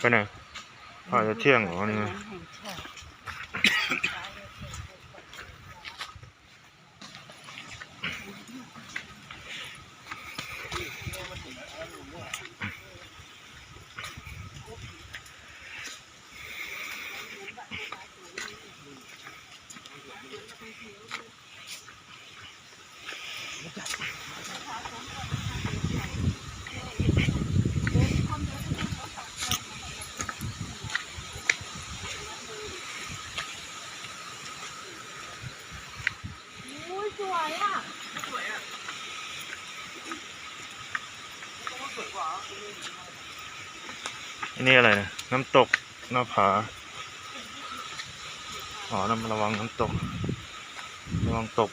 ไปไหนพาจะเที่ยงเหรอนี่ไงอุ้สวยอะอันนี้อะไรนะน้ำตกหน้าผาอ๋อน้ำระวังน้ำตก ระวังตก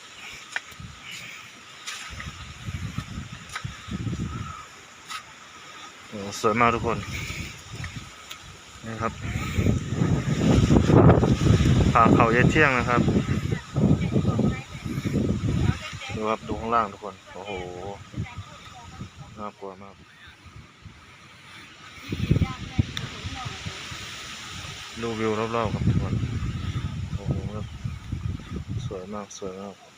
โอ้สวยมากทุกคนนี่ครับผาเขาเยดเที่ยงนะครับ ดูครับ ดูข้างล่างทุกคน โอ้โห น่ากลัวมากดูวิวรอบๆครับทุกคน โอ้โห